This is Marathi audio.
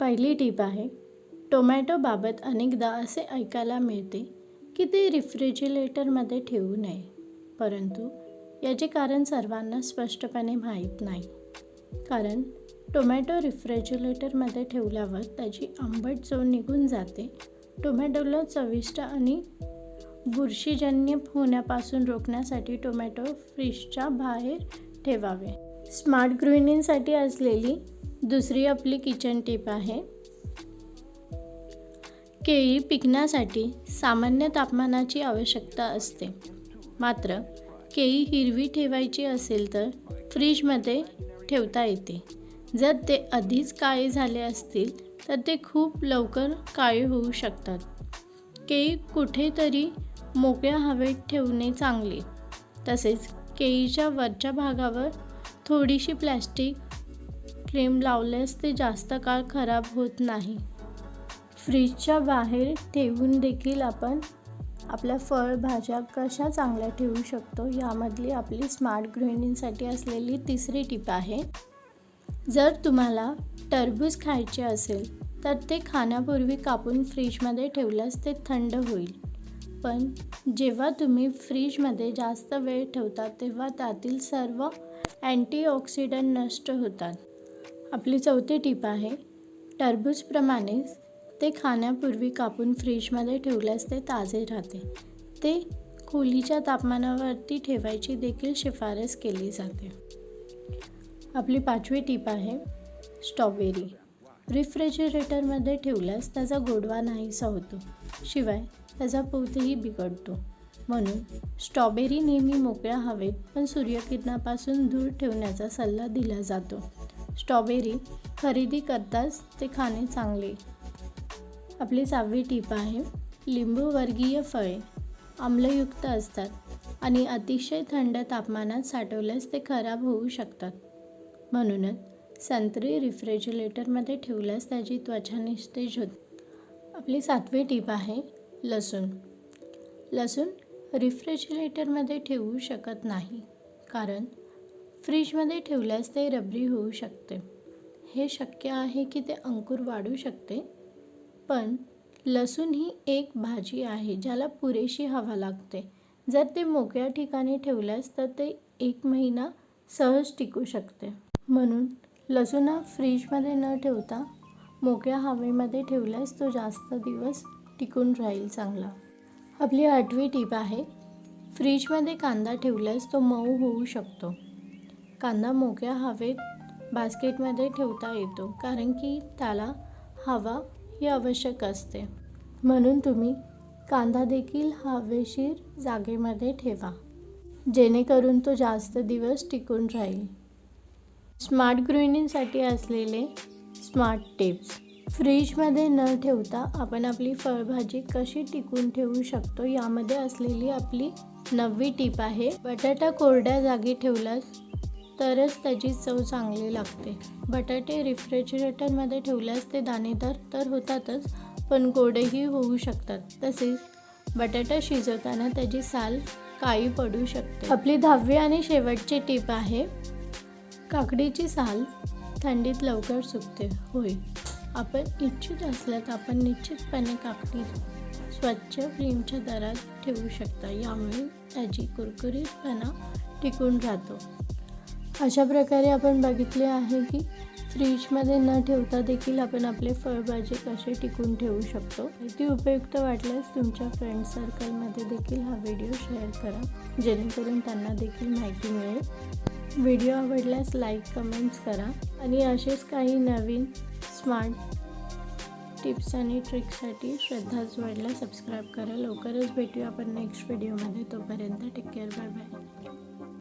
पहिली टीप आहे टोमॅटोबाबत अनेकदा असे ऐकायला मिळते की ते रिफ्रिजिरेटरमध्ये ठेवू नये परंतु याचे कारण सर्वांना स्पष्टपणे माहीत नाही. कारण टोमॅटो रिफ्रिजिरेटरमध्ये ठेवल्यावर त्याची आंबट चव निघून जाते टोमॅटोला चविष्ट आणि बुरशीजन्य होण्यापासून रोखण्यासाठी टोमॅटो फ्रीजच्या बाहेर ठेवावे. स्मार्ट गृहिणींसाठी असलेली दुसरी आपली किचन टिप आहे. केळी पिकण्यासाठी सामान्य तापमानाची आवश्यकता असते. मात्र केळी हिरवी ठेवायची असेल तर फ्रीजमध्ये ठेवता येते. जर ते आधीच काळे झाले असतील तर ते खूप लवकर काळे होऊ शकतात. केळी कुठेतरी मोकळ्या हवेत ठेवणे चांगले. तसेच केळीच्या वरच्या भागावर थोडीशी प्लॅस्टिक फ्रेम लावल्यास ते जास्त काळ खराब होत नाही. फ्रीजच्या बाहेर ठेवून देखील आपण आपल्या फळभाज्या कशा चांगल्या ठेवू शकतो यामधली आपली स्मार्ट गृहिणींसाठी असलेली तिसरी टीप आहे जर तुम्हाला टरबूज खायचे असेल तर ते खाण्यापूर्वी कापून फ्रीजमध्ये ठेवल्यास ते थंड होईल. पण जेव्हा तुम्ही फ्रीजमध्ये जास्त वेळ ठेवता तेव्हा त्यातील सर्व अँटीऑक्सिडंट नष्ट होतात. आपली चौथी टीप आहे टरबूजप्रमाणेच ते खाण्यापूर्वी कापून फ्रीजमध्ये ठेवल्यास ते ताजे राहते. ते खोलीच्या तापमानावरती ठेवायची देखील शिफारस केली जाते. आपली पाचवी टीप आहे स्ट्रॉबेरी. रिफ्रिजिरेटरमध्ये ठेवल्यास त्याचा गोडवा नाहीसा होतो शिवाय त्याचा पोतही बिघडतो. म्हणून स्ट्रॉबेरी नेहमी मोकळ्या हवेत पण सूर्यकिरणापासून दूर ठेवण्याचा सल्ला दिला जातो. स्ट्रॉबेरी खरेदी करताच ते खाणे चांगले. आपली सहावी टीप आहे लिंबूवर्गीय फळे आम्लयुक्त असतात आणि अतिशय थंड तापमानात साठवल्यास ते खराब होऊ शकतात. म्हणूनच संत्री रिफ्रिजरेटरमध्ये ठेवल्यास त्याची त्वचा निस्तेज होते. आपली सातवी टीप आहे लसूण. लसूण रिफ्रिजरेटरमध्ये ठेवू शकत नाही कारण फ्रीजमध्ये ठेवल्यास ते रबरी होऊ शकते. हे शक्य आहे की ते अंकुर वाढू शकते पण लसूण ही एक भाजी आहे ज्याला पुरेशी हवा लागते. जर ते मोकळ्या ठिकाणी ठेवल्यास तर ते एक महिना सहज टिकू शकते. म्हणून लसूण हा फ्रीजमध्ये न ठेवता मोकळ्या हवेमध्ये ठेवल्यास तो जास्त दिवस टिकून राहील चांगला. आपली आठवी टीप आहे फ्रीजमध्ये कांदा ठेवल्यास तो मऊ होऊ शकतो. कांदा मोकळ्या हवेत बास्केटमध्ये ठेवता येतो कारण की त्याला हवा ही आवश्यक असते. म्हणून तुम्ही कांदा देखील हवेशीर जागेमध्ये ठेवा जेणेकरून तो जास्त दिवस टिकून राहील. स्मार्ट गृहिणींसाठी असलेले स्मार्ट टिप्स. फ्रीजमध्ये न ठेवता आपण आपली फळभाजी कशी टिकून ठेवू शकतो यामध्ये असलेली आपली नववी टीप आहे. बटाटा कोरड्या जागी ठेवल्यास तरच त्याची चव चांगली लागते. बटाटे रिफ्रिजरेटरमध्ये ठेवल्यास ते दाणेदार तर होतातच पण गोडेही होऊ शकतात. तसेच बटाटा शिजवताना त्याची साल काळी पडू शकते. आपली दहावी आणि शेवटची टीप आहे काकडीची साल थंडीत लवकर सुकते. होय. आपण इच्छित असल्यास आपण निश्चितपणे काकडी स्वच्छ फ्लेमच्या दरात ठेवू शकता. यामुळे त्याची कुरकुरीतपणा टिकून राहतो. अशा प्रकारे आपण बघितले आहे की फ्रीजमध्ये न ठेवता देखील आपण आपले फळभाजी कसे टिकून ठेवू शकतो. ती उपयुक्त वाटल्यास तुमच्या फ्रेंड सर्कलमध्ये देखील हा व्हिडिओ शेअर करा. जेणेकरून त्यांना देखील माहिती मिळेल. व्हिडिओ आवडल्यास लाईक कमेंट्स करा. आणि असेच काही नवीन स्मार्ट टिप्स आणि ट्रिक्ससाठी श्रद्धा जोडला सबस्क्राईब करा. लवकरच भेटूया आपण नेक्स्ट व्हिडिओमध्ये. तोपर्यंत टेक केअर बाय बाय